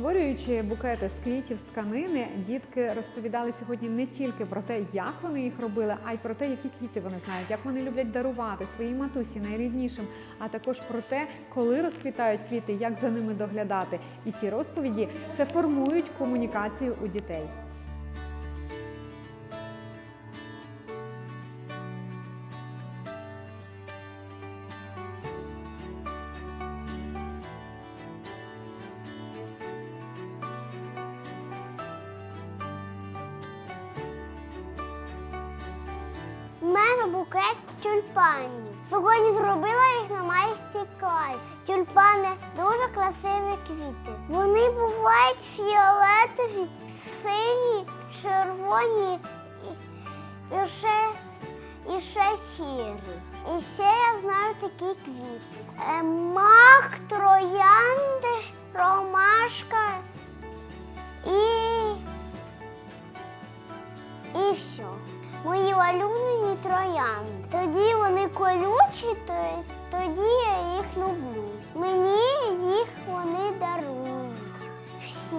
Створюючи букети з квітів з тканини, дітки розповідали сьогодні не тільки про те, як вони їх робили, а й про те, які квіти вони знають, як вони люблять дарувати своїй матусі найріднішим, а також про те, коли розквітають квіти, як за ними доглядати. І ці розповіді це формують комунікацію у дітей. У букет з тюльпанів. Сьогодні зробила їх на майстер-класі. Тюльпани дуже красиві квіти. Вони бувають фіолетові, сині, червоні і, і ще, і ще сірі. І ще я знаю такі квіти. Е, Мах, троянди, ромашка і і все. Мої улюблені троянди. Тоді вони колючі, то- тоді я їх люблю. Мені їх вони дарують. Всі.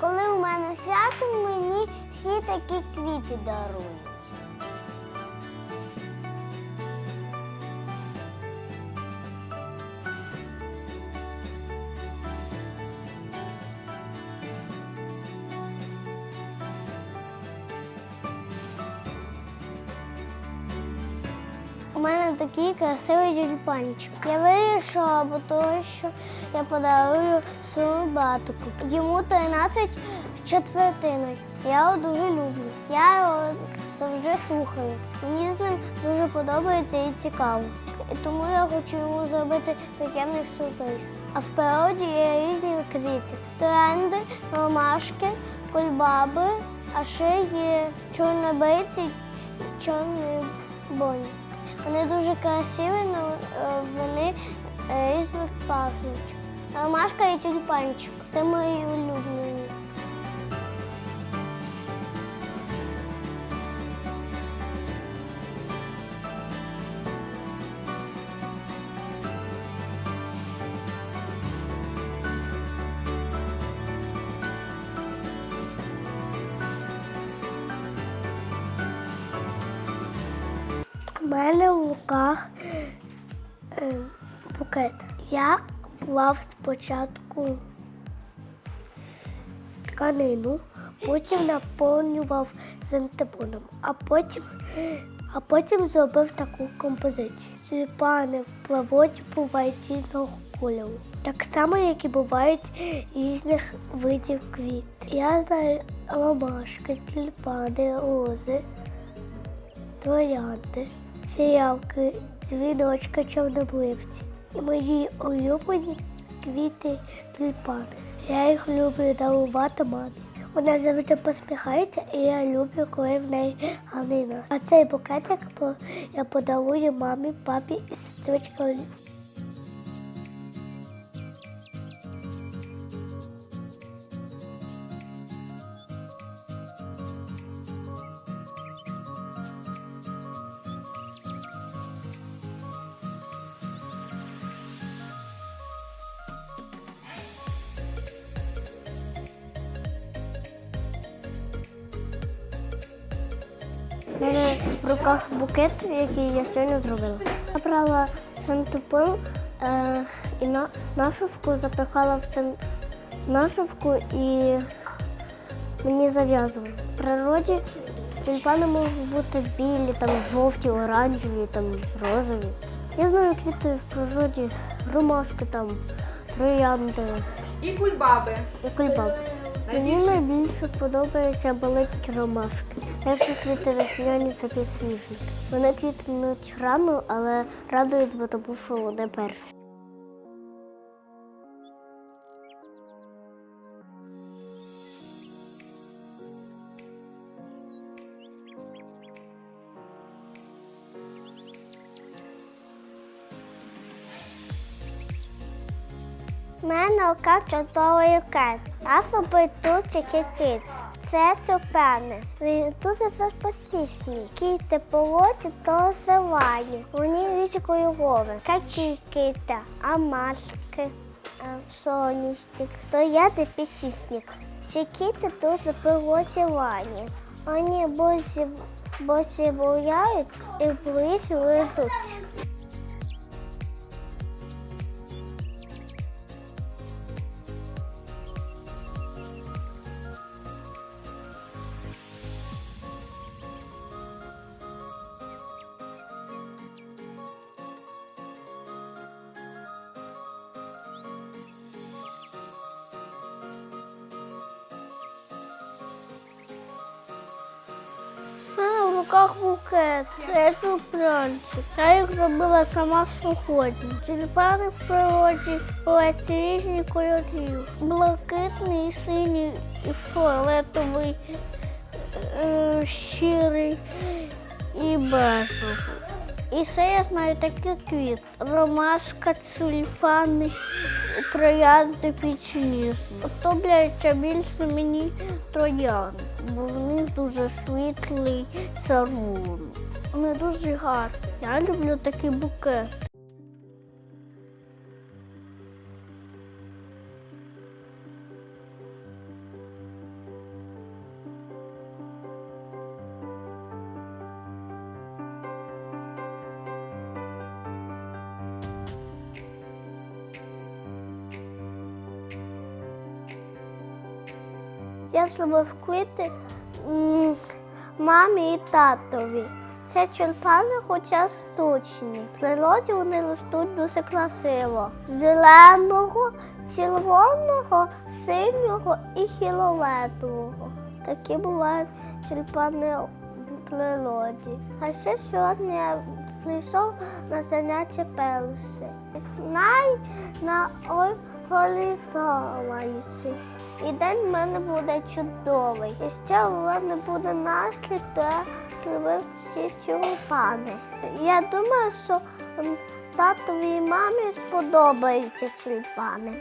Коли в мене свято, мені всі такі квіти дарують. У мене такий красивий тюльпанчик. Я вирішила, бо що я подарую своєму братику. Йому 13 з четвертиною. Я його дуже люблю. Я його завжди слухаю. Мені з ним дуже подобається і цікаво. І тому я хочу йому зробити приємний сюрприз. А в природі є різні квіти: тренди, ромашки, кульбаби, а ще є чорнобриці, чорні боні. Вони дуже красиві, але вони е, різно пахнуть. Ромашка і тюльпанчик. Це мої улюблені. Мене в руках е, букет. Я плав спочатку тканину, потім наповнював синтепоном, а потім, а потім зробив таку композицію. Тюльпани в плавоті бувають різного кольору. Так само, як і бувають різних видів квіт. Я знаю ромашки, тюльпани, рози троянди, сіявки, дзвіночка чорнобливці І мої улюблені квіти тюльпани. Я їх люблю дарувати мамі. Вона завжди посміхається, і я люблю, коли в неї гарний нас. А цей букетик я подарую мамі, папі і сестричці У мене в руках букет, який я сьогодні зробила. Я брала сантупил е, і на, нашивку запихала в сам, нашивку і мені зав'язували. В природі тюльпани можуть бути білі, там, жовті, оранжеві, там, розові. Я знаю квіти в природі, ромашки, там, троянди І кульбаби. і кульбаби. Мені найбільше подобаються великі ромашки. Перші квіти весняні це підсніжник. Вони квітнуть рано, але радують, бо тому що вони перші. У мене ока чудовий кет. Нас робить тут кіт. Це сюпени. Він дуже запасічний. Кіти полоті то зелені. Вони річкою гови. Какі кита, а маски. Соняшник, то я підсісник. Сікіти дуже пилотілані. Вони босі, бояють і близь лежуть. Руках букет. Це тюльпанчик. Я їх зробила сама сьогодні. Тюльпани в природі бувають різні кольорів. Блакитний, синій і фіолетовий, е, щирий і бежевий. І ще я знаю такі квіт. Ромашка, тюльпани, троянди підсніжні. Подобається більше мені троян, бо в них дуже світлий сарун. Вони дуже гарні. Я люблю такі букети. Я зробив квіти мамі і татові. Це тюльпани, хоча штучні. В природі вони ростуть дуже красиво. Зеленого, червоного, синього і фіолетового. Такі бувають тюльпани в природі. А ще сьогодні я прийшов на заняття перший. Знай на горі Соломаїсі. І день в мене буде чудовий. І ще у мене буде настрій, то я зробив ці тюльпани. Я думаю, що татові і мамі сподобаються тюльпани.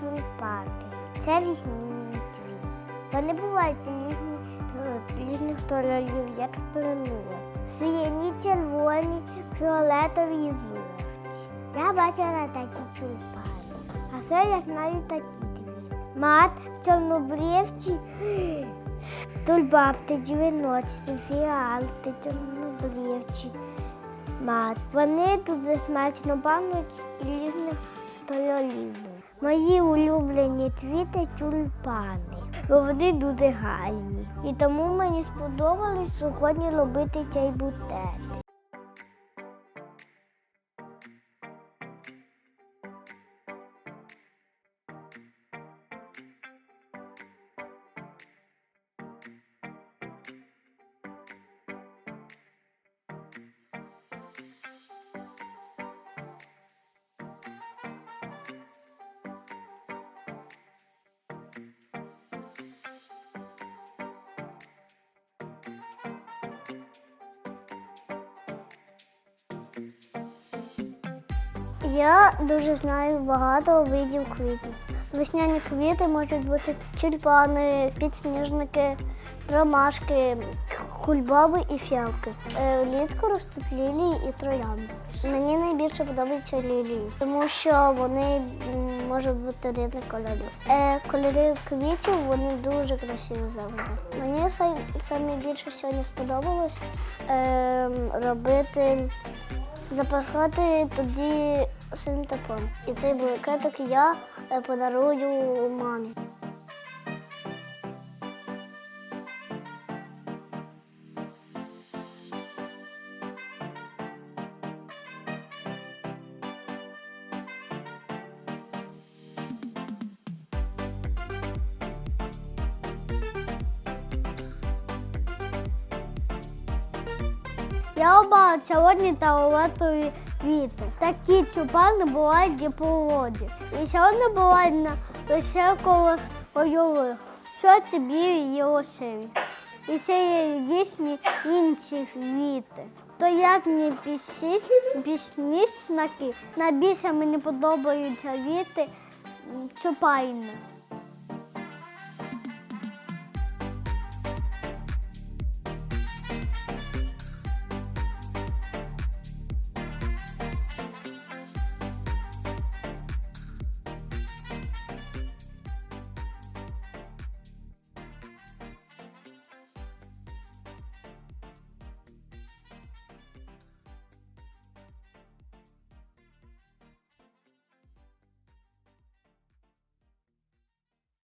Тюльпани. Це вісні твій. Вони бувають різні, різних кольорів, як пилот. Сині, червоні, фіолетові і жовті. Я бачила такі тюльпани. А ще я знаю такі дві. Мат, чорнобривці, тульбабти, дівіночці, фіалти, чорнобривці. Мат. Вони дуже смачно пахнуть різних кольорів. Мої улюблені квіти тюльпани. Бо вони дуже гарні. І тому мені сподобалось сьогодні робити цей Я дуже знаю багато видів квітів. Весняні квіти можуть бути тюльпани, підсніжники, ромашки, кульбаби і фіалки. Е, Влітку ростуть лілії і троянди. Мені найбільше подобаються лілії, тому що вони можуть бути різних кольорів. Е, Кольори квітів вони дуже красиві завжди. Мені сай- саме більше сьогодні сподобалось е, робити запахати тоді синтепон. І цей букетик я е, подарую мамі. Я обрала сьогодні талантові квіти. Такі тюльпани бувають і по воді. І сьогодні бувають на лише коло польових. Що це білі і рожеві. І ще є дійсні інші квіти. То як мені пісні, пісні знаки, найбільше мені подобаються квіти м, тюльпани.